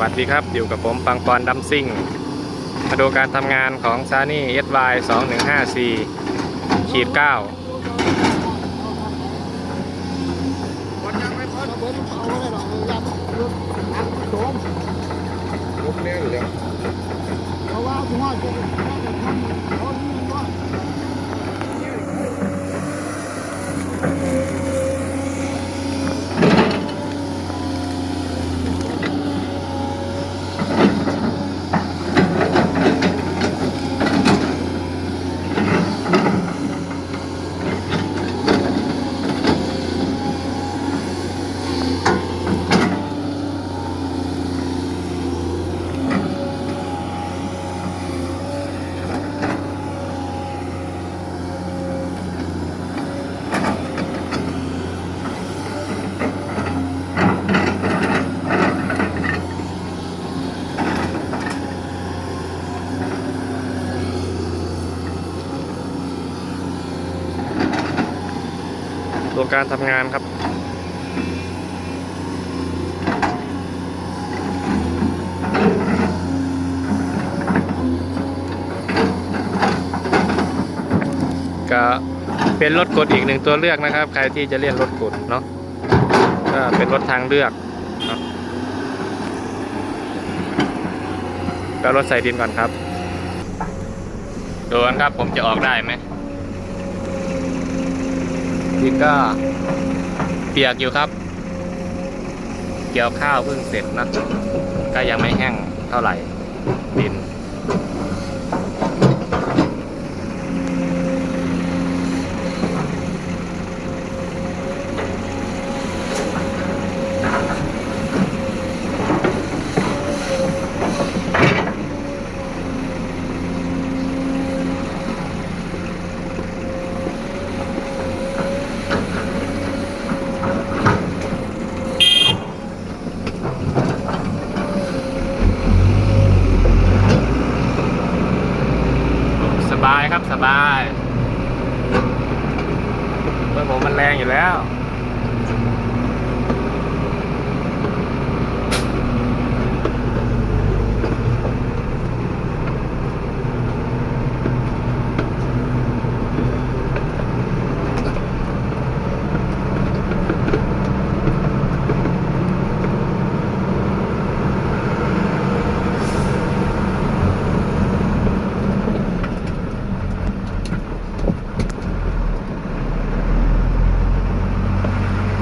วัสดีครับ อยู่กับผมปังปอนดัมซิ่ง มาดูการทำงานของซานี่ SY 2154ขีด9เบิร์ดเอาไว้หรอกยามรถอัดโสมลุกเนี้ยอยู่แล้วเพราะว่าถึงว่า ดูการทำงานครับ ก็เป็นรถกดอีกหนึ่งตัวเลือกนะครับ ใครที่จะเรียนรถกดเนาะก็เป็นรถทางเลือกเนาะก็รถใส่ดินก่อนครับ ดูกันครับผมจะออกได้ไหม นก็เปียกอยู่ครับ เกี่ยวข้าวเพิ่งเสร็จนะ ก็ยังไม่แห้งเท่าไหร่ดิน สบายครับสบายเพื่อนผมมันแรงอยู่แล้ว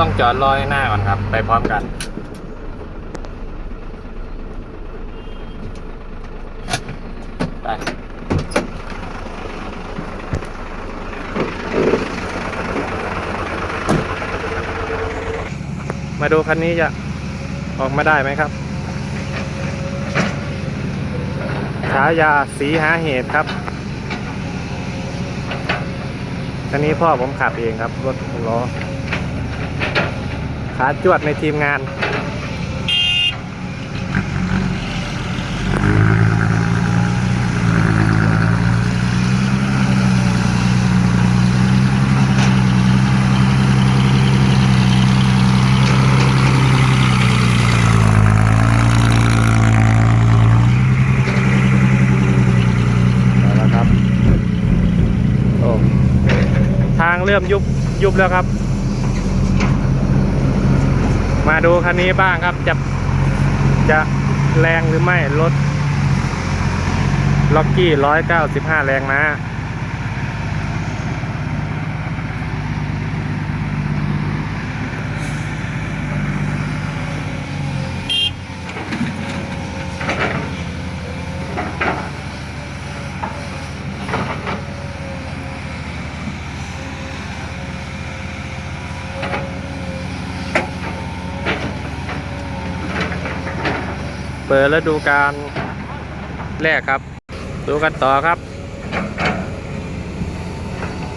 ต้อง จอดรอให้หน้าก่อนครับ ไปพร้อมกัน ไปมาดูคันนี้จะออกมาได้ไหมครับฉายาสีหาเหตุครับ คันนี้พ่อผมขับเองครับ รถหกล้อ ขาจวดในทีมงานเอาละครับโอ้ทางเริ่มยุบยุบแล้วครับ มาดูคันนี้บ้างครับจะจะแรงหรือไม่รถล็อกกี้ร้อยเก้าสิบห้าแรงม้า เปิดแล้วดูการแรกครับ ดูกันต่อครับ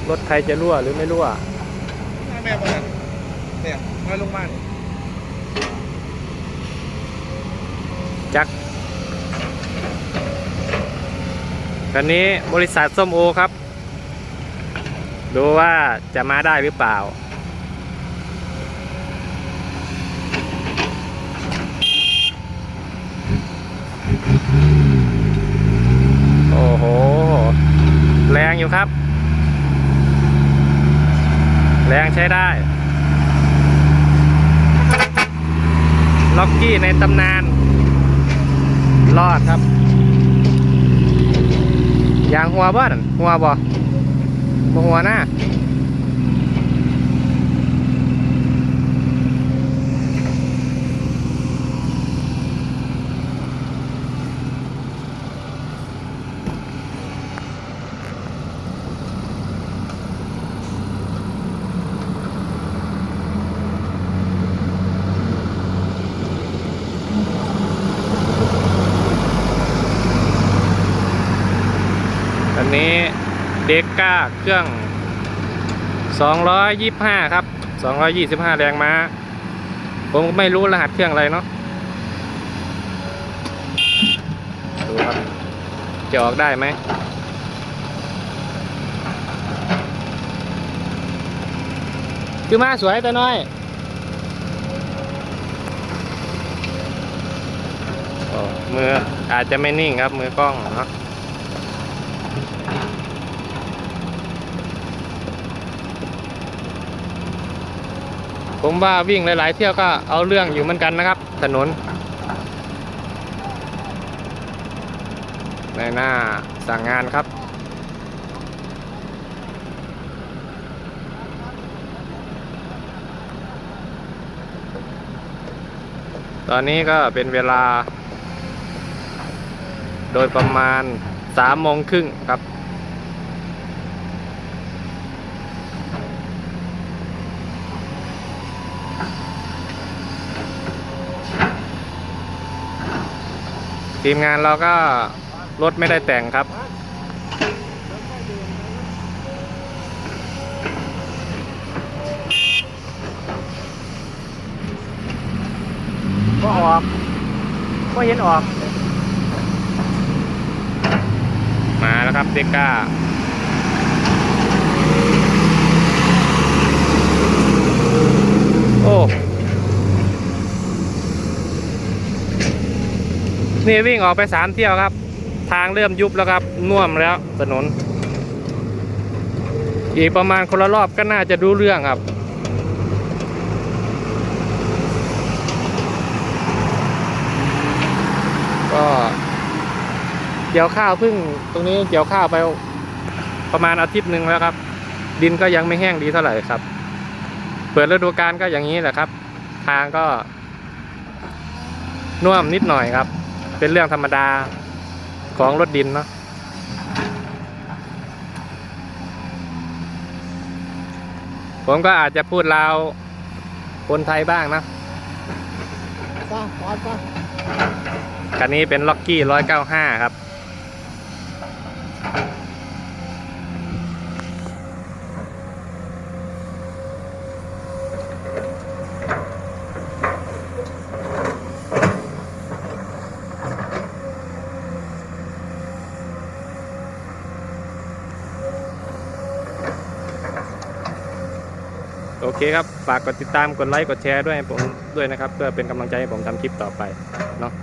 รถใครจะรั่วหรือไม่รั่วแม่บอกเนี่ยน้อยลงมาเนี่ยจักคันนี้บริษัทส้มโอครับ ดูว่าจะมาได้หรือเปล่า อยู่ครับ แรงใช้ได้ ล็อกกี้ในตำนาน รอดครับยางหัวบ่นั่นหัวบ่บ่หัวหน้า นี้เด็กก้าเครื่อง 225 ครับ 225 แรงม้า ผมไม่รู้รหัสเครื่องอะไรเนาะดูครับ จะออกได้ไหมคือมาสวยแต่น้อยอมืออาจจะไม่นิ่งครับมือกล้องเนาะ ผมว่าวิ่งหลายๆเที่ยวก็เอาเรื่องอยู่เหมือนกันนะครับ ถนน ในหน้าสั่งงานครับ ตอนนี้ก็เป็นเวลา โดยประมาณ สามโมงครึ่งครับ ทีมงานเราก็รถไม่ได้แต่งครับก็ออกก็เห็นออก ครับเดกก้าโอ้นี่วิ่งออกไปสามเที่ยวครับ ทางเริ่มยุบแล้วครับน่วมแล้วถนน อีกประมาณคนละรอบก็น่าจะรู้เรื่องครับ ก็ เกี่ยวข้าวเพิ่งตรงนี้เกี่ยวข้าวไปประมาณอาทิตย์หนึ่งแล้วครับ ดินก็ยังไม่แห้งดีเท่าไหร่ครับ เปิดฤดูกาลก็อย่างนี้แหละครับ ทางก็น่วมนิดหน่อยครับ เป็นเรื่องธรรมดาของรถดินเนาะผมก็อาจจะพูดลาวคนไทยบ้างนะซะปอดซะคันนี้เป็นล็อกกี้ร้อยเก้าห้าครับ เคครับ ฝากกดติดตาม กดไลค์ กดแชร์ด้วยผมด้วยนะครับ เพื่อเป็นกำลังใจให้ผมทำคลิปต่อไปเนาะ